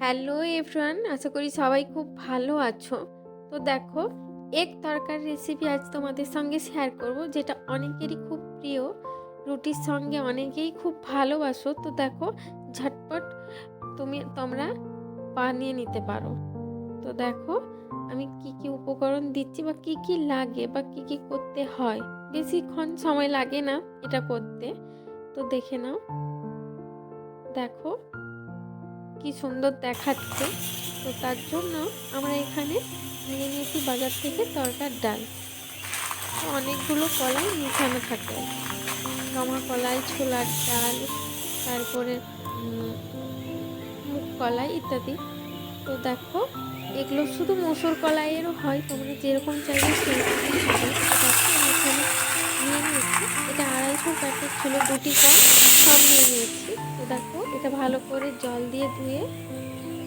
Hello everyone আশা করি সবাই খুব ভালো আছো। তো দেখো এক তরকার রেসিপি আজ তোমাদের সঙ্গে শেয়ার করব, যেটা অনেকেরই খুব প্রিয়। রুটির সঙ্গে অনেকেই খুব ভালোবাসো। তো দেখো, ঝটপট তুমি, তোমরা বানিয়ে নিতে পারো। তো দেখো, আমি কি কি উপকরণ দিচ্ছি বা কি কি লাগে বা কি কি করতে হয়। বেশিক্ষণ সময় লাগে না এটা করতে। তো দেখে নাও। দেখো কি সুন্দর দেখাচ্ছে। তো তার জন্য আমরা এখানে নিয়ে নিয়েছি বাজার থেকে তরকার ডাল। অনেকগুলো কলাই মিশানো থাকে। গমা কলাই, ছোলার ডাল, তারপরে মুগ কলাই ইত্যাদি। তো দেখো, এগুলো শুধু মসুর কলাইয়েরও হয় তোমরা যেরকম চাইবে আমি এখানে নিয়ে নিয়েছি। এটা আড়াইশো প্যাকেট ছিল দুটি কম সব নিয়ে নিয়েছি। তো দেখো এটা ভালো করে জল দিয়ে ধুয়ে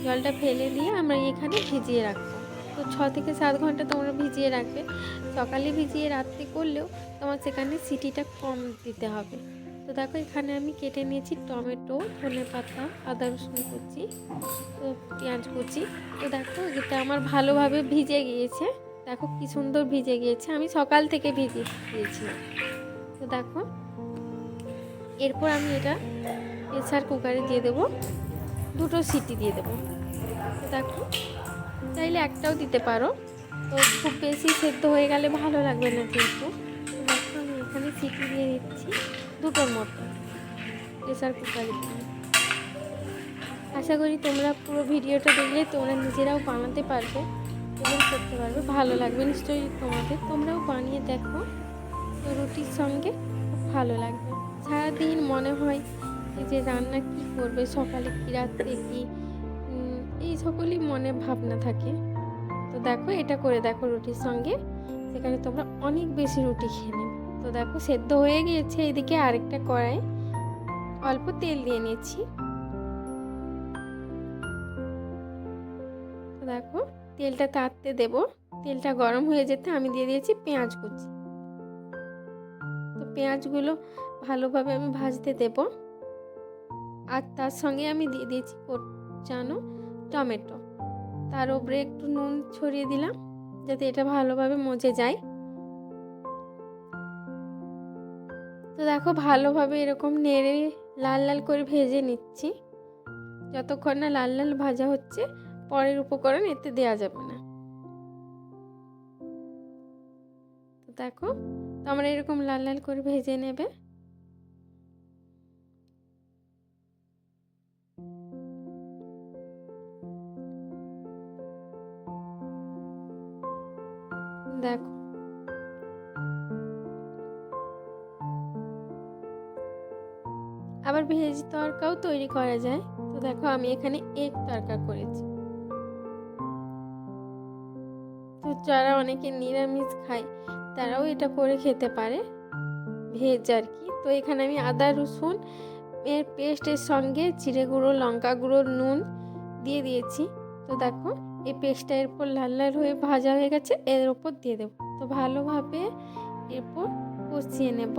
জলটা ফেলে দিয়ে আমরা এখানে ভিজিয়ে রাখব। তো ছ থেকে সাত ঘণ্টা তোমরা ভিজিয়ে রাখবে। সকালে ভিজিয়ে রাত্রে করলেও তোমার সেখানে সিটিটা কম দিতে হবে। তো দেখো এখানে আমি কেটে নিয়েছি টমেটো, ধনে পাতা, আদা রসুন কুচি, তো পেঁয়াজ কুচি। তো দেখো এটা আমার ভালোভাবে ভিজে গিয়েছে। দেখো কি সুন্দর ভিজে গিয়েছে। আমি সকাল থেকে ভিজিয়ে দিয়েছিলাম তো দেখো, এরপর আমি এটা প্রেসার কুকারে দিয়ে দেবো দুটো সিটি দিয়ে দেবো। দেখো, চাইলে একটাও দিতে পারো। তো খুব বেশি সেদ্ধ হয়ে গেলে ভালো লাগবে না কিন্তু। দেখো, আমি এখানে সিটি দিয়ে দিচ্ছি দুটোর মতো প্রেসার কুকারে আশা করি তোমরা পুরো ভিডিওটা দেখলে তোমরা নিজেরাও বানাতে পারবে এবং করতে পারবে। ভালো লাগবে নিশ্চয়ই তোমাদের। তোমরাও বানিয়ে দেখো। রুটির সঙ্গে ভালো লাগবে। সারাদিন মনে হয় যে রান্না কি করবে, সকালে কি রাত্রে কি এই সকলই মনে ভাবনা থাকে। তো দেখো, এটা করে দেখো রুটির সঙ্গে। সেখানে তোমরা অনেক বেশি রুটি খেয়ে নেবে। তো দেখো, সেদ্ধ হয়ে গিয়েছে এদিকে আরেকটা কড়াই। অল্প তেল দিয়ে নিয়েছি। দেখো, তেলটা তাড়তে দেব। তেলটা গরম হয়ে যেতে আমি দিয়ে দিয়েছি পেঁয়াজ কুচি। তো পেঁয়াজগুলো ভালোভাবে আমি ভাজতে দেব। আর তার সঙ্গে আমি দিয়ে দিয়েছি কোচানো টমেটো। তার উপরে একটু নুন ছড়িয়ে দিলাম, যাতে এটা ভালোভাবে মজে যায়। তো দেখো, ভালোভাবে এরকম নেড়ে লাল লাল করে ভেজে নিচ্ছি। যতক্ষণ না লাল লাল ভাজা হচ্ছে, পরের উপকরণ এতে দেওয়া যাবে না। তো দেখো, তোমরা এরকম লাল লাল করে ভেজে নেবে। দেখো। আবার ভেজ তরকাও তৈরি করা যায়। তো দেখো আমি এখানে এগ তরকা করেছি। তো যারা অনেকে নিরামিষ খায়, তারাও এটা করে খেতে পারে, ভেজ আর কি। তো এখানে আমি আদা, রসুন, এর পেস্টের সঙ্গে জিরে গুঁড়ো, লঙ্কা গুঁড়ো, নুন দিয়ে দিয়েছি। তো দেখো এই পেস্টটা এরপর লাল লাল হয়ে ভাজা হয়ে গেছে, এর ওপর দিয়ে দেবো। তো ভালোভাবে এরপর কষিয়ে নেব।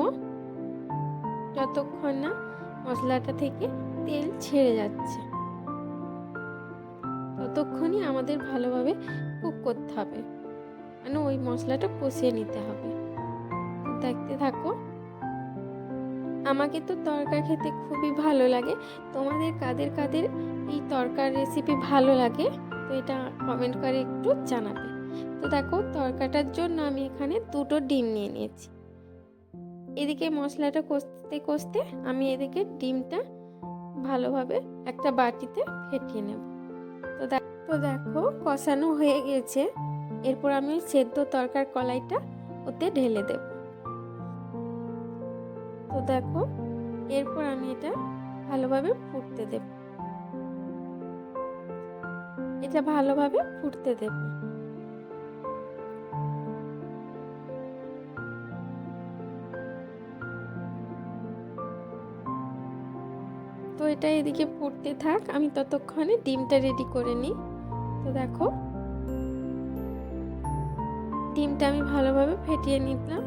যতক্ষণ না মশলাটা থেকে তেল ছেড়ে যাচ্ছে, ততক্ষণই আমাদের ভালোভাবে কুক করতে হবে। মানে ওই মশলাটা কষিয়ে নিতে হবে। দেখতে থাকো। আমাকে তো তরকা খেতে খুবই ভালো লাগে। তোমাদের কাদের কাদের এই তরকার রেসিপি ভালো লাগে? তো এটা কমেন্ট করে একটু জানাবে। তো দেখো, তরকাটার জন্য আমি এখানে দুটো ডিম নিয়ে নিয়েছি। এদিকে মশলাটা কষতে কষতে আমি এদিকে ডিমটা ভালোভাবে একটা বাটিতে ফেটিয়ে নেব। তো তো দেখো, কষানো হয়ে গেছে। এরপর আমি সেদ্ধ তরকার কলাইটা ওতে ঢেলে দেব। তো দেখো, এরপর আমি এটা ভালোভাবে ফুটতে দেব। এটা ভালোভাবে ফুটতে দেব। তো এটা এদিকে ফুটতে থাক, আমি ততক্ষণে ডিমটা রেডি করে নিই। তো দেখো, ডিমটা আমি ভালোভাবে ফেটিয়ে নিলাম।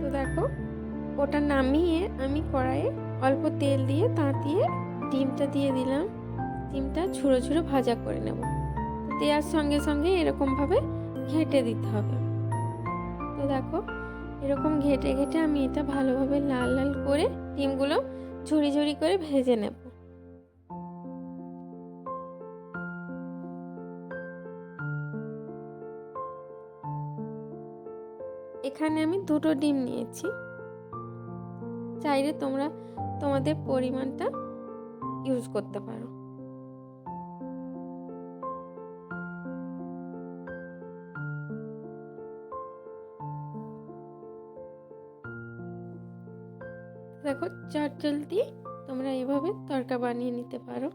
তো দেখো, ওটা নামিয়ে আমি কড়াইয়ে অল্প তেল দিয়ে তাঁতিয়ে ডিমটা দিয়ে দিলাম। ডিমটা ঝুড়ো ঝুড়ো ভাজা করে নেব। দেওয়ার সঙ্গে সঙ্গে এরকমভাবে ঘেঁটে দিতে হবে। তো দেখো, এরকম ঘেঁটে ঘেঁটে আমি এটা ভালোভাবে লাল লাল করে ডিমগুলো ঝুড়ি ঝুড়ি করে ভেজে নেব। এখানে আমি দুটো ডিম নিয়েছি। চাইলে তোমরা তোমাদের পরিমাণটা ইউজ করতে পারো। দেখো চট দিয়ে তোমরা এভাবে তরকা বানিয়ে নিতে পারো।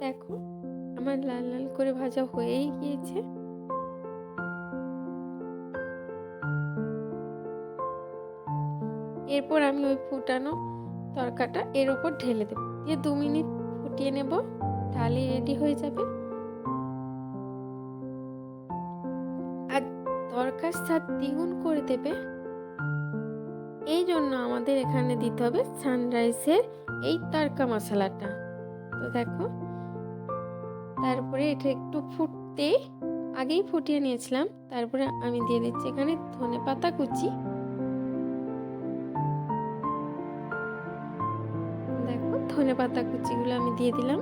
দেখো, আমার লাল লাল করে ভাজা হয়েই গিয়েছে। এরপর আমি ওই ফুটানো তরকাটা এর ওপর ঢেলে দেবো। দিয়ে দু মিনিট ফুটিয়ে নেব তাহলে রেডি হয়ে যাবে। আর তরকার স্বাদ দ্বিগুণ করে দেবে। এই জন্য আমাদের এখানে দিতে হবে সানরাইসের এই তরকা মশলাটা। তো দেখো তারপরে এটা একটু ফুটতে আগেই ফুটিয়ে নিয়েছিলাম। তারপরে আমি দিয়ে দিচ্ছি এখানে ধনে পাতা কুচি। দেখো ধনে পাতা কুচিগুলো আমি দিয়ে দিলাম।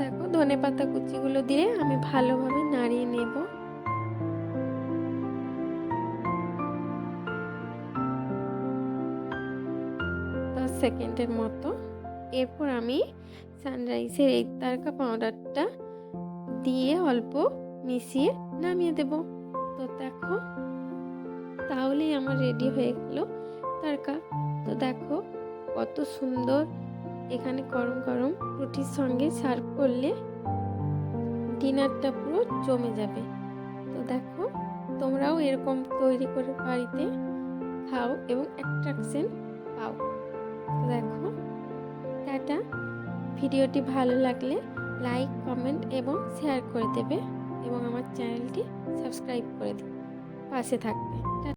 দেখো ধনে পাতা কুচিগুলো দিয়ে আমি ভালোভাবে নাড়িয়ে নেব। সেকেন্ডের মতো। এরপর আমি সানরাইসের এই তারকা পাউডারটা দিয়ে অল্প মিশিয়ে নামিয়ে দেব। তো দেখো, তাহলেই আমার রেডি হয়ে গেল তারকা। তো দেখো, কত সুন্দর এখানে গরম গরম রুটির সঙ্গে সার্ভ করলে ডিনারটা পুরো জমে যাবে। তো দেখো, তোমরাও এরকম তৈরি করে বাড়িতে খাও এবং অ্যাট্রাকশন পাও। দেখো, টাটা। ভিডিওটি ভালো লাগলে লাইক, কমেন্ট এবং শেয়ার করে দেবে এবং আমার চ্যানেলটি সাবস্ক্রাইব করে পাশে থাকবে।